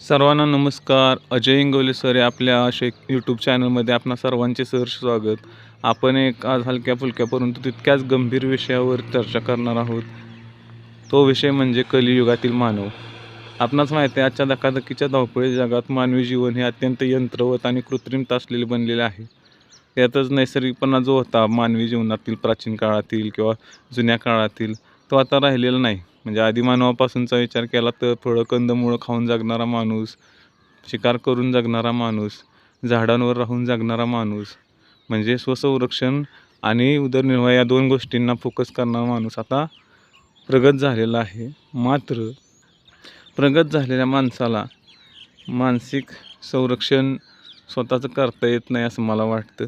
सर्वांना नमस्कार. अजय इंगवले सर या आपल्या असे यूट्यूब चॅनलमध्ये आपणा सर्वांचे सहर्ष स्वागत. आपण एक आज हलक्या फुलक्या परंतु तितक्याच गंभीर विषयावर चर्चा करणार आहोत. तो विषय म्हणजे कलियुगातील मानव. आपणास माहिती आहे आजच्या धकाधकीच्या धावपळी जगात मानवी जीवन हे अत्यंत यंत्रवत आणि कृत्रिमता असलेले बनलेले आहे. यातच नैसर्गिकपणा जो होता मानवी जीवनातील प्राचीन काळातील किंवा जुन्या काळातील तो आता राहिलेला नाही. म्हणजे आदिमानवापासूनचा विचार केला तर फळं कंदमुळं खाऊन जगणारा माणूस शिकार करून जगणारा माणूस झाडांवर राहून जगणारा माणूस म्हणजे स्वसंरक्षण आणि उदरनिर्वाह या दोन गोष्टींना फोकस करणारा माणूस आता प्रगत झालेला आहे. मात्र प्रगत झालेल्या माणसाला मानसिक संरक्षण स्वतःचं करता येत नाही असं मला वाटतं.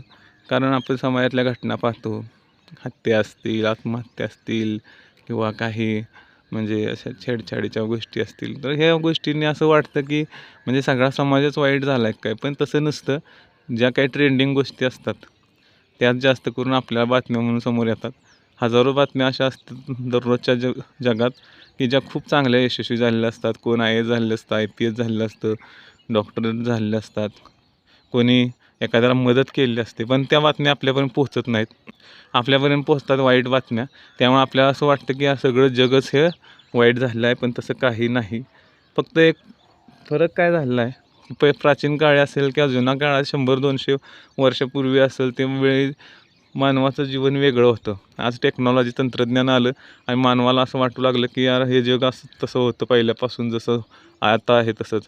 कारण आपण समाजातल्या घटना पाहतो हत्या असतील आत्महत्या असतील किंवा काही म्हणजे अशा छेडछाडीच्या गोष्टी असतील. तर ह्या गोष्टींनी असं वाटतं की म्हणजे सगळा समाजच वाईट झाला आहे काय पण तसं नसतं. ज्या काही ट्रेंडिंग गोष्टी असतात त्यात जास्त करून आपल्या बातम्या म्हणून समोर येतात. हजारो बातम्या अशा असतात दररोजच्या जग जगात की ज्या खूप चांगल्या यशस्वी झालेल्या असतात. कोण आय एस झालेलं असतं आय पी एस झालेलं असतं डॉक्टर झालेले असतात. कोणी एखाद्याला मदत केलेली असते पण त्या बातम्या आपल्यापर्यंत पोहोचत नाहीत. आपल्यापर्यंत पोहोचतात वाईट बातम्या. त्यामुळे आपल्याला असं वाटतं की सगळं जगच हे वाईट झालेलं आहे पण तसं काही नाही. फक्त एक फरक काय झालेला आहे? प प्राचीन काळी असेल किंवा जुना काळात शंभर दोनशे वर्षापूर्वी असेल ते वेळी मानवाचं जीवन वेगळं होतं. आज टेक्नॉलॉजी तंत्रज्ञान आलं आणि मानवाला असं वाटू लागलं की यार हे जग असं तसं होतं पहिल्यापासून जसं आता आहे तसंच.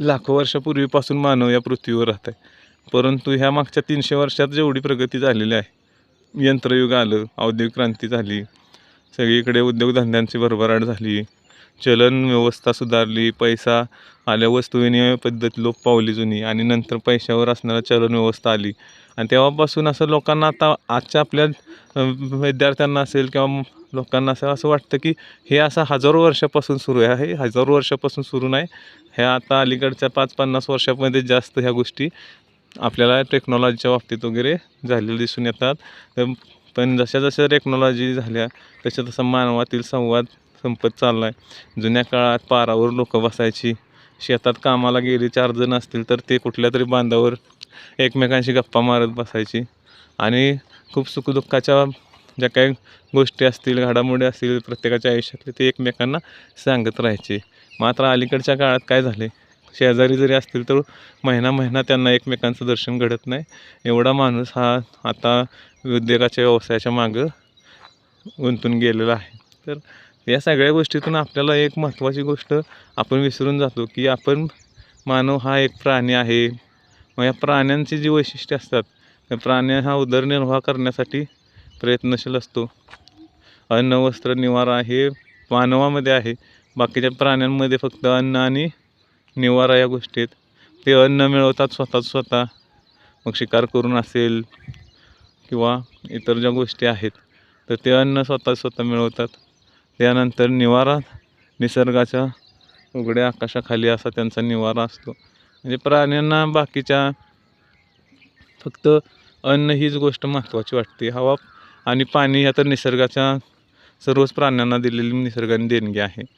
लाखो वर्षापूर्वीपासून मानव या पृथ्वीवर राहत आहे परंतु ह्या मागच्या तीनशे वर्षात जेवढी प्रगती झालेली आहे यंत्रयुग आलं औद्योगिक क्रांती झाली सगळीकडे उद्योगधंद्यांची भरभराट झाली चलन व्यवस्था सुधारली पैसा आल्या वस्तू विनिमय पद्धत लोप पावली जुनी आणि नंतर पैशावर असणारा चलन व्यवस्था आली. आणि तेव्हापासून असं लोकांना आता आजच्या आपल्या विद्यार्थ्यांना असेल किंवा लोकांना असं असं वाटतं की हे असं हजारो वर्षापासून सुरू आहे हे हजारो वर्षापासून सुरू नाही. ह्या आता अलीकडच्या पाच पन्नास वर्षामध्ये जास्त ह्या गोष्टी आपल्याला टेक्नॉलॉजीच्या बाबतीत वगैरे झालेले दिसून येतात. तर पण जशा जशा टेक्नॉलॉजी झाल्या तशा तसा मानवातील संवाद संपत चालला आहे जुन्या काळात पारावर लोक बसायची शेतात कामाला गेली चार जण असतील तर ते कुठल्या तरी बांधावर एकमेकांशी गप्पा मारत बसायची. आणि खूप सुखदुःखाच्या ज्या काही गोष्टी असतील घडामोडी असतील प्रत्येकाच्या आयुष्यातले ते एकमेकांना सांगत राहायचे. मात्र अलीकडच्या काळात काय झाले? शेजारी जरी असतील तर महिना महिना त्यांना एकमेकांचं दर्शन घडत नाही. एवढा माणूस हा आता उद्योगाच्या व्यवसायाच्या मागं गुंतून गेलेला आहे. तर या सगळ्या गोष्टीतून आपल्याला एक महत्त्वाची गोष्ट आपण विसरून जातो की आपण मानव हा एक प्राणी आहे. मग या प्राण्यांची जी वैशिष्ट्ये असतात त्या प्राणी हा उदरनिर्वाह करण्यासाठी प्रयत्नशील असतो. अन्न वस्त्र निवारा हे मानवामध्ये आहे. बाकीच्या प्राण्यांमध्ये फक्त अन्न आणि निवारा या गोष्टीत. ते अन्न मिळवतात स्वतःच स्वतः. मग शिकार करून असेल किंवा इतर ज्या गोष्टी आहेत तर ते अन्न स्वतः स्वतः मिळवतात. त्यानंतर निवारा निसर्गाच्या उघड्या आकाशाखाली असा त्यांचा निवारा असतो. म्हणजे प्राण्यांना बाकीच्या फक्त अन्न हीच गोष्ट महत्त्वाची वाटते. हवा आणि पाणी ह्या तर निसर्गाच्या सर्वच प्राण्यांना दिलेली निसर्गाने देणगी आहे.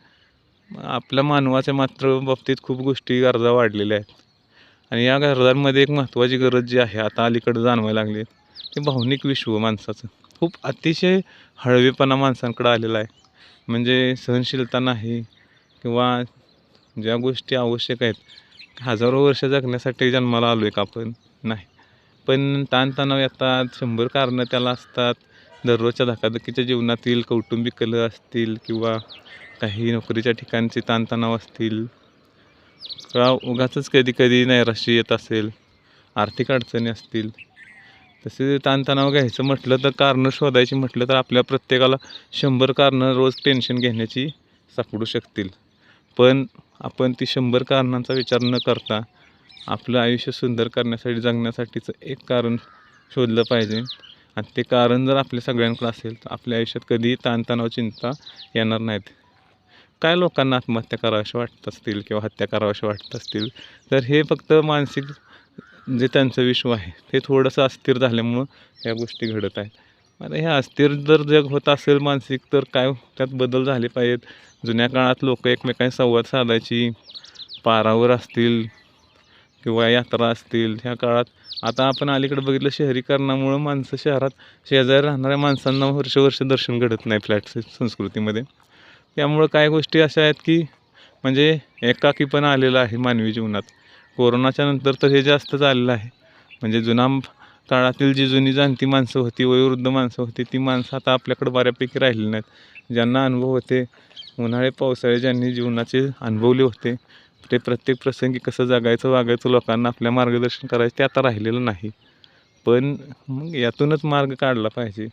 आपल्या मानवाच्या मात्र बाबतीत खूप गोष्टी गरजा वाढलेल्या आहेत. आणि या गरजांमध्ये एक महत्त्वाची गरज जी आहे आता अलीकडे जाणवायला लागली ते भावनिक विश्व माणसाचं. खूप अतिशय हळवेपणा माणसांकडे आलेला आहे. म्हणजे सहनशीलता नाही किंवा ज्या गोष्टी आवश्यक आहेत हजारो वर्ष जगण्यासाठी जन्माला आलो आहे का आपण? नाही. पण ताणतणाव येतात शंभर कारणं त्याला असतात. दररोजच्या धकाधकीच्या जीवनातील कौटुंबिक कलह असतील किंवा काही नोकरीच्या ठिकाणचे ताणतणाव असतील किंवा उगाचच कधी कधी नैराश्य येत असेल आर्थिक अडचणी असतील तसे ताणतणाव घ्यायचं म्हटलं तर कारणं शोधायची म्हटलं तर आपल्या प्रत्येकाला शंभर कारणं रोज टेन्शन घेण्याची सापडू शकतील. पण आपण ती शंभर कारणांचा विचार न करता आपलं आयुष्य सुंदर करण्यासाठी जगण्यासाठीचं एक कारण शोधलं पाहिजे. आणि ते कारण जर आपल्या सगळ्यांकडं असेल तर आपल्या आयुष्यात कधीही ताणतणाव चिंता येणार नाहीत. काय लोकांना आत्महत्या कराव्याशा वाटत असतील किंवा हत्या कराव्याशी वाटत असतील? तर हे फक्त मानसिक जे त्यांचं विश्व आहे ते थोडंसं अस्थिर झाल्यामुळं ह्या गोष्टी घडत आहेत. आता हे अस्थिर जर जग होत असेल मानसिक तर काय त्यात बदल झाले पाहिजेत? जुन्या काळात लोक एकमेकांशी संवाद साधायची पारावर असतील किंवा यात्रा असतील ह्या काळात आता आपण अलीकडे बघितलं शहरीकरणामुळं माणसं शहरात शेजारी राहणाऱ्या माणसांना वर्ष वर्ष दर्शन घडत नाही फ्लॅट संस्कृतीमध्ये. त्यामुळं काय गोष्टी अशा आहेत की म्हणजे एकाकीपणा आलेलं आहे मानवी जीवनात. कोरोनाच्या नंतर तर हे जास्त चाललेलं आहे. म्हणजे जुना काळातील जी जुनी जाणती माणसं होती वयोवृद्ध माणसं होती ती माणसं आता आपल्याकडे बऱ्यापैकी राहिली नाहीत. ज्यांना अनुभव होते उन्हाळे पावसाळे ज्यांनी जीवनाचे अनुभवले होते ते प्रत्येक प्रसंगी कसं जगायचं वागायचं लोकांना आपल्या मार्गदर्शन करायचं ते आता राहिलेलं नाही. पण मग यातूनच मार्ग काढला पाहिजे.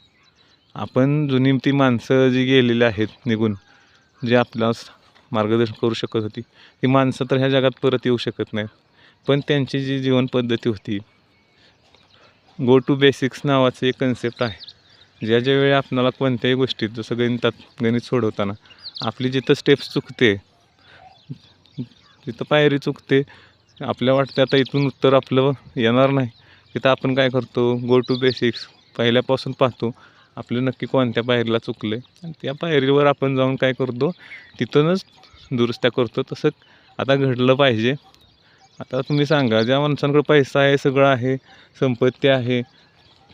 आपण जुनी ती माणसं जी गेलेली आहेत निघून जे आपला मार्गदर्शन करू शकत होती. ती माणसं तर ह्या जगात परत येऊ शकत नाहीत. पण त्यांची जी जीवनपद्धती होती गो टू बेसिक्स नावाचं एक कन्सेप्ट आहे. ज्या ज्या वेळी आपणाला कोणत्याही गोष्टीत जसं गणितात गणित सोडवताना आपली जिथं स्टेप्स चुकते तिथं पायरी चुकते आपल्या वाटते आता इथून उत्तर आपलं येणार नाही. तिथं आपण काय करतो? गो टू बेसिक्स पहिल्यापासून पाहतो. आपलं नक्की कोणत्या पायरीला चुकलं आहे आणि त्या पायरीवर आपण जाऊन काय करतो तिथूनच दुरुस्त्या करतो. तसं आता घडलं पाहिजे. आता तुम्ही सांगा ज्या माणसांकडे पैसा आहे सगळं आहे संपत्ती आहे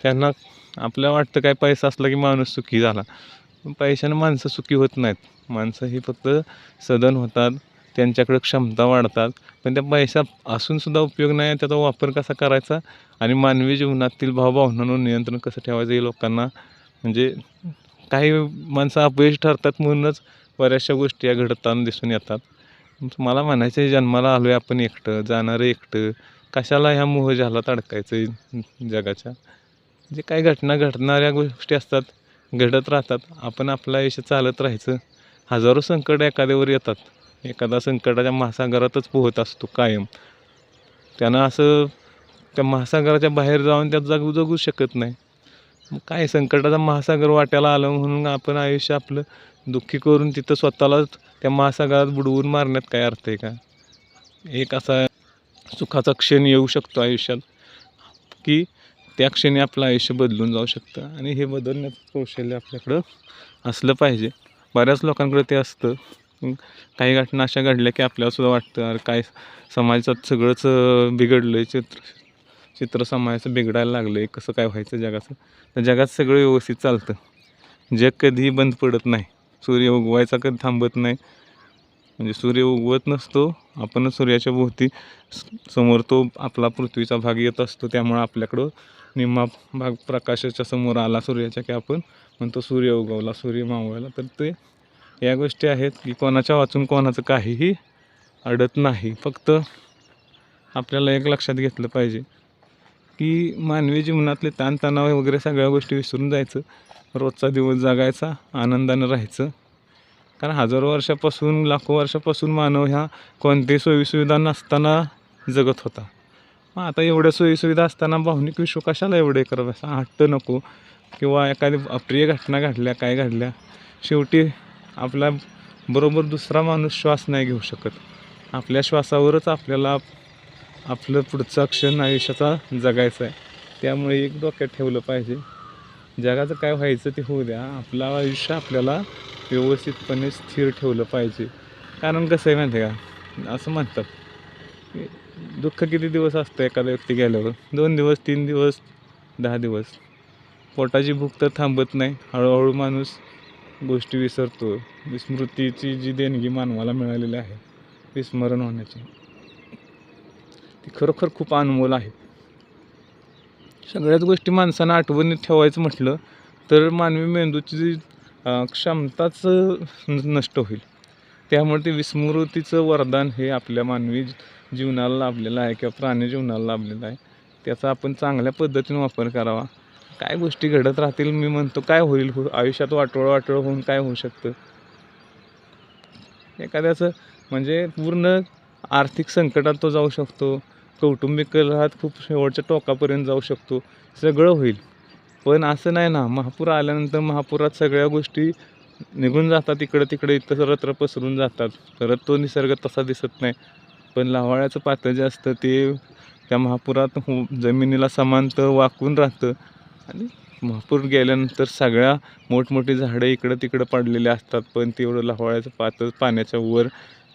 त्यांना आपल्या वाटतं काय पैसा असला की माणूस सुखी झाला. पण पैशानं माणसं सुखी होत नाहीत. माणसं ही फक्त सदन होतात त्यांच्याकडे क्षमता वाढतात. पण त्या पैसा असूनसुद्धा उपयोग नाही त्याचा वापर कसा करायचा? आणि मानवी जीवनातील भावभावनांवर नियंत्रण कसं ठेवायचं हे लोकांना म्हणजे काही माणसं अपयश ठरतात म्हणूनच बऱ्याचशा गोष्टी या घडताना दिसून येतात. मला म्हणायचं आहे जन्माला आलो आहे आपण एकटं जाणारं एकटं. कशाला ह्या मोह मोहजालात अडकायचं जगाच्या? जे काही घटना घडणाऱ्या गोष्टी असतात घडत राहतात. आपण आपलं आयुष्य चालत राहायचं. हजारो संकट एखाद्यावर येतात. एखादा संकटाच्या महासागरातच पोहत असतो कायम. त्यानं असं त्या महासागराच्या बाहेर जाऊन त्यात जगू जगू शकत नाही. मग काय संकटाचा महासागर वाट्याला आलं म्हणून आपण आयुष्य आपलं दुःखी करून तिथं स्वतःला त्या महासागरात बुडवून मारण्यात काय अर्थ आहे का? एक असा सुखाचा क्षण येऊ शकतो आयुष्यात की त्या क्षणी आपलं आयुष्य बदलून जाऊ शकतं. आणि हे बदलण्याचं कौशल्य आपल्याकडं असलं पाहिजे. बऱ्याच लोकांकडे ते असतं. काही घटना अशा घडल्या की आपल्यालासुद्धा वाटतं अरे काय समाजात सगळंच बिघडलं आहे चित्र चित्र समाजाचं बिघडायला लागलं आहे कसं काय व्हायचं जगाचं? तर जगात सगळं व्यवस्थित चालतं. जग कधीही बंद पडत नाही. सूर्य उगवायचा कधी थांबत नाही. म्हणजे सूर्य उगवत नसतो. आपणच सूर्याच्या भोवती समोर तो आपला पृथ्वीचा भाग येत असतो. त्यामुळं आपल्याकडं निम्मा भाग प्रकाशाच्या समोर आला सूर्याच्या की आपण म्हणतो सूर्य उगवला सूर्य मावळला. तर ते या गोष्टी आहेत की कोणाच्या वाचून कोणाचं काहीही अडत नाही. फक्त आपल्याला एक लक्षात घेतलं पाहिजे. की मानवी जीवनातले ताणतणाव वगैरे सगळ्या गोष्टी विसरून जायचं. रोजचा दिवस जगायचा आनंदानं राहायचं. कारण हजारो वर्षापासून लाखो वर्षापासून मानव ह्या कोणत्याही सोयीसुविधा नसताना जगत होता. मग आता एवढ्या सोयीसुविधा असताना भावनिक विश्व कशाला एवढे करत असा हट्ट नको. किंवा एखादी अप्रिय घटना घडल्या काय घडल्या? शेवटी आपला बरोबर दुसरा माणूस श्वास नाही घेऊ शकत. आपल्या श्वासावरच आपल्याला आपलं पुढचा क्षण आयुष्याचा जगायचा आहे त्यामुळे एक डोक्यात ठेवलं पाहिजे. जगाचं काय व्हायचं ते होऊ द्या. आपलं आयुष्य आपल्याला व्यवस्थितपणे स्थिर ठेवलं पाहिजे. कारण कसं आहे माहिती आहे का? असं म्हणतात. दुःख किती दिवस असतं एखादा व्यक्ती गेल्यावर? दोन दिवस तीन दिवस दहा दिवस? पोटाची भूक तर थांबत नाही. हळूहळू माणूस गोष्टी विसरतो. विस्मृतीची जी देणगी मानवाला मिळालेली आहे विस्मरण होण्याची. ती खरोखर खूप अनमोल आहे. सगळ्याच गोष्टी माणसानं आठवणीत ठेवायचं म्हटलं तर मानवी मेंदूची जी क्षमताच नष्ट होईल. त्यामुळे ते विस्मृतीचं वरदान हे आपल्या मानवी जीवनाला लाभलेलं आहे किंवा प्राणी जीवनाला लाभलेलं आहे. त्याचा आपण चांगल्या पद्धतीने वापर करावा. काय गोष्टी घडत राहतील मी म्हणतो काय होईल हो आयुष्यात वाटोळ वाटोळ होऊन काय होऊ शकतं? एखाद्याचं म्हणजे पूर्ण आर्थिक संकटात तो जाऊ शकतो. कौटुंबिक कलहात खूप शेवटच्या टोकापर्यंत जाऊ शकतो. सगळं होईल. पण असं नाही ना महापूर आल्यानंतर महापुरात सगळ्या गोष्टी निघून जातात इकडं तिकडे इथं सर्वत्र पसरून जातात. परत तो निसर्ग तसा दिसत नाही. पण लावाळ्याचं पातळ जे असतं ते त्या महापुरात जमिनीला समांतर वाकून राहतं. आणि महापूर गेल्यानंतर सगळ्या मोठमोठी झाडं इकडं तिकडं पडलेली असतात. पण तेवढं लावाळ्याचं पातळ पाण्याच्या वर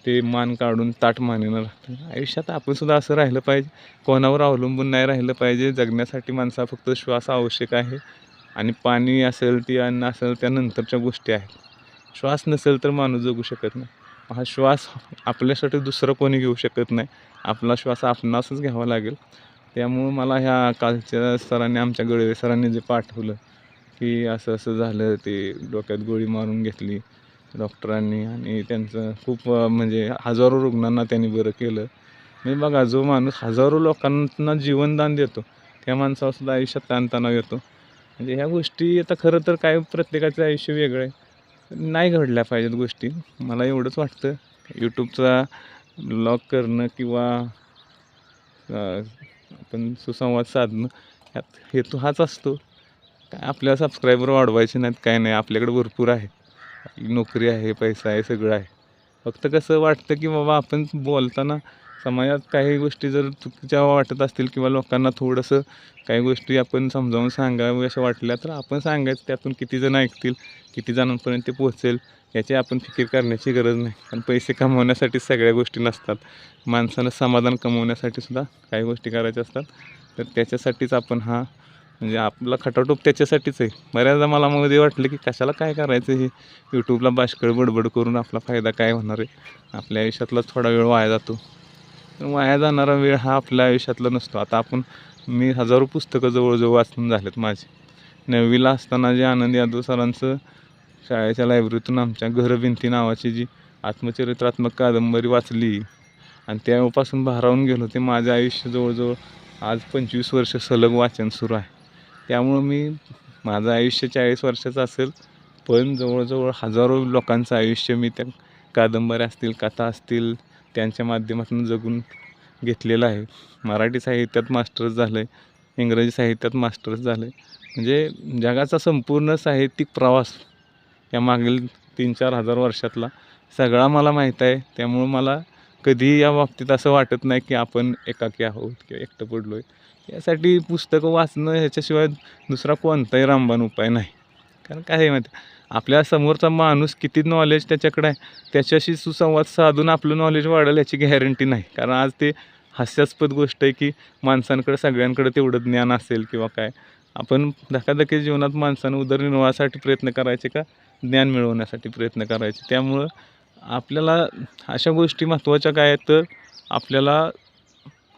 ते मान काढून ताट मानेनं राहतं आयुष्यात आपण सुद्धा असं राहिलं पाहिजे. कोणावर अवलंबून नाही राहिलं पाहिजे. जगण्यासाठी माणसा फक्त श्वास आवश्यक आहे. आणि पाणी असेल ती अन्न असेल त्या नंतरच्या गोष्टी आहेत. श्वास नसेल तर माणूस जगू शकत नाही. हा श्वास आपल्यासाठी दुसरं कोणी घेऊ शकत नाही. आपला श्वास आपणासच घ्यावा लागेल. त्यामुळं मला ह्या कालच्या सरांनी आमच्या गळवे सरांनी जे पाठवलं की असं असं झालं ते डोक्यात गोळी मारून घेतली. डॉक्टरांनी आणि त्यांचं खूप म्हणजे हजारो रुग्णांना त्यांनी बरं केलं. म्हणजे बघा जो माणूस हजारो लोकांना जीवनदान देतो त्या माणसासुद्धा आयुष्यात ताणतणाव येतो. म्हणजे ह्या गोष्टी आता खरं तर काय प्रत्येकाचं आयुष्य वेगळं आहे. नाही घडल्या पाहिजेत गोष्टी. मला एवढंच वाटतं. यूट्यूबचा ब्लॉग करणं किंवा आपण सुसंवाद साधणं ह्यात हेतू हाच असतो. काय आपल्या सबस्क्रायबर वाढवायचे नाहीत काय नाही. आपल्याकडे भरपूर आहे. नोकरी आहे पैसा आहे सगळं आहे. फक्त कसं वाटतं की बाबा आपण बोलताना समाजात काही गोष्टी जर चुकीच्या वाटत असतील किंवा लोकांना थोडंसं काही गोष्टी आपण समजावून सांगाव्या अशा वाटल्या तर आपण सांगायचं त्यातून किती जण ऐकतील किती जणांपर्यंत ते पोहोचेल याची आपण फिकीर करण्याची गरज नाही. कारण पैसे कमवण्यासाठी सगळ्या गोष्टी नसतात. माणसानं समाधान कमवण्यासाठी सुद्धा काही गोष्टी करायच्या असतात. तर त्याच्यासाठीच आपण हा म्हणजे आपला खटाटोप त्याच्यासाठीच आहे. बऱ्याचदा मला मध्ये वाटलं की कशाला काय करायचं हे? यूट्यूबला बाष्कळ बडबड करून आपला फायदा काय होणार आहे? आपल्या आयुष्यातलाच थोडा वेळ वाया जातो. तर वाया जाणारा वेळ हा आपल्या आयुष्यातला नसतो. आता आपण मी हजारो पुस्तकं जवळजवळ वाचून झालेत माझे. नववीला असताना जे आनंद यादव सरांचं शाळेच्या लायब्ररीतून आमच्या घरभिंती नावाची जी आत्मचरित्रात्मक कादंबरी वाचली. आणि त्यावेळेपासून भारावून गेलो. ते माझं आयुष्य जवळजवळ आज पंचवीस वर्ष सलग वाचन सुरू आहे. त्यामुळं मी माझं आयुष्य चाळीस वर्षाचं असेल पण जवळजवळ हजारो लोकांचं आयुष्य मी त्या कादंबऱ्या असतील कथा असतील त्यांच्या माध्यमातून जगून घेतलेलं आहे. मराठी साहित्यात मास्टर्स झालं आहे इंग्रजी साहित्यात मास्टर्स झालं आहे म्हणजे जगाचा संपूर्ण साहित्यिक प्रवास या मागील तीन चार हजार वर्षातला सगळा मला माहीत आहे. त्यामुळं मला कधीही या बाबतीत असं वाटत नाही की आपण एकाकी आहोत किंवा एकटं पडलो आहे यासाठी पुस्तकं वाचणं ह्याच्याशिवाय दुसरा कोणताही रामबाण उपाय नाही. कारण काय आहे माहिती आपल्या समोरचा माणूस किती नॉलेज त्याच्याकडे आहे त्याच्याशी सुसंवाद साधून आपलं नॉलेज वाढेल याची गॅरंटी नाही. कारण आज ते हास्यास्पद गोष्ट आहे की माणसांकडे सगळ्यांकडे तेवढं ज्ञान असेल किंवा काय. आपण धकाधकी जीवनात माणसानं उदरनिर्वाहासाठी प्रयत्न करायचे का? ज्ञान मिळवण्यासाठी प्रयत्न करायचे. त्यामुळं आपल्याला अशा गोष्टी महत्त्वाच्या काय आहेत तर आपल्याला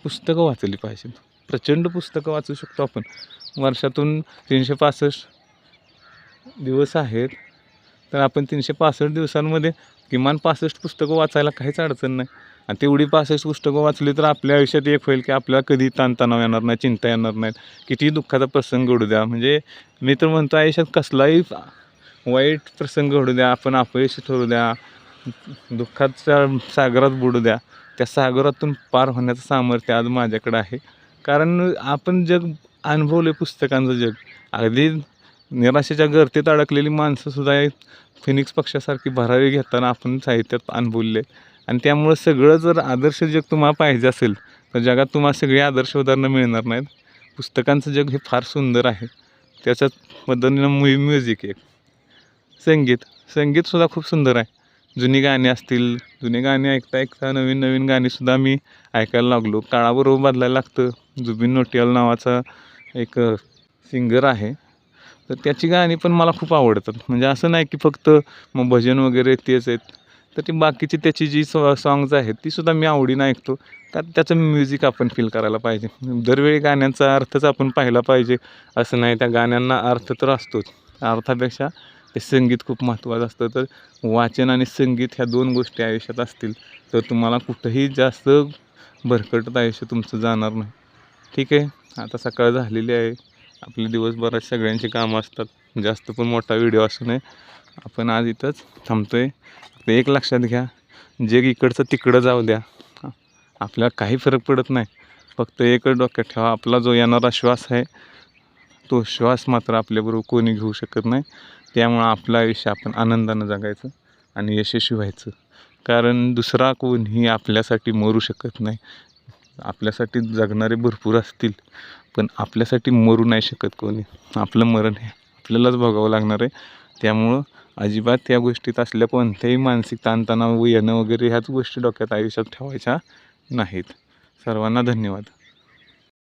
पुस्तकं वाचली पाहिजेत प्रचंड पुस्तकं वाचू शकतो आपण. वर्षातून तीनशे पासष्ट दिवस आहेत. तर आपण तीनशे पासष्ट दिवसांमध्ये किमान पासष्ट पुस्तकं वाचायला काहीच अडचण नाही. आणि तेवढी पासष्ट पुस्तकं वाचली तर आपल्या आयुष्यात एक होईल की आपल्याला कधी ताणतणाव येणार नाही चिंता येणार नाहीत कितीही दुःखाचा प्रसंग घडू द्या. म्हणजे मी तर म्हणतो आयुष्यात कसलाही वाईट प्रसंग घडू द्या. आपण अपयशी ठरू द्या. दुःखाच्या सागरात बुडू द्या. त्या सागरातून पार होण्याचं सामर्थ्य आज माझ्याकडे आहे. कारण आपण जग अनुभवले पुस्तकांचं जग. अगदी निराशेच्या गर्तीत अडकलेली माणसंसुद्धा आहेत. फिनिक्स पक्षासारखी भरावी घेताना आपण साहित्यात अनुभवले आणि त्यामुळं सगळं जर आदर्श जग तुम्हाला पाहिजे असेल तर जगात तुम्हाला सगळी आदर्श उदाहरणं मिळणार नाहीत. पुस्तकांचं जग हे फार सुंदर आहे. त्याच्यात पद्धतीनं मु म्युझिक एक. संगीत. संगीतसुद्धा खूप सुंदर आहे. जुनी गाणी असतील जुनी गाणी ऐकता ऐकता नवीन नवीन गाणीसुद्धा मी ऐकायला लागलो. काळाबरोबर बदलायला लागतं. जुबिन नोटियाल नावाचा एक सिंगर आहे. तर त्याची गाणी पण मला खूप आवडतात. म्हणजे असं नाही की फक्त मग भजन वगैरे तेच आहेत. तर ती बाकीची त्याची जी सॉ सॉंग्ज आहेत तीसुद्धा मी आवडीनं ऐकतो. कारण त्याचं म्युझिक आपण फील करायला पाहिजे. दरवेळी गाण्यांचा अर्थच आपण पाहिला पाहिजे. असं नाही त्या गाण्यांना अर्थ तर असतोच. अर्थापेक्षा ते संगीत खूप महत्त्वाचं असतं. तर वाचन आणि संगीत ह्या दोन गोष्टी आयुष्यात असतील तर तुम्हाला कुठंही जास्त भरकटत आयुष्य तुमचं जाणार नाही. ठीक आहे? आता सकाळ झालेली आहे. आपले दिवसभरात सगळ्यांची कामं असतात. जास्त पण मोठा व्हिडिओ असू नये. आपण आज इथंच थांबतो आहे एक लक्षात घ्या. जे इकडचं तिकडं जाऊ द्या. आपल्याला काही फरक पडत नाही. फक्त एकच डोक्यात ठेवा. आपला जो येणारा श्वास आहे तो श्वास मात्र आपल्याबरोबर कोणी घेऊ शकत नाही. त्यामुळं आपलं आयुष्य आपण आनंदानं जगायचं आणि यशस्वी व्हायचं. कारण दुसरा कोणीही आपल्यासाठी मरू शकत नाही. आपल्यासाठी जगणारे भरपूर असतील पण आपल्यासाठी मरू नाही शकत कोणी. आपलं मरण हे आपल्यालाच भोगावं लागणार आहे. त्यामुळं अजिबात त्या गोष्टीत असल्या कोणत्याही मानसिक ताणतणाव येणं वगैरे ह्याच गोष्टी डोक्यात आयुष्यात ठेवायच्या नाहीत. सर्वांना धन्यवाद.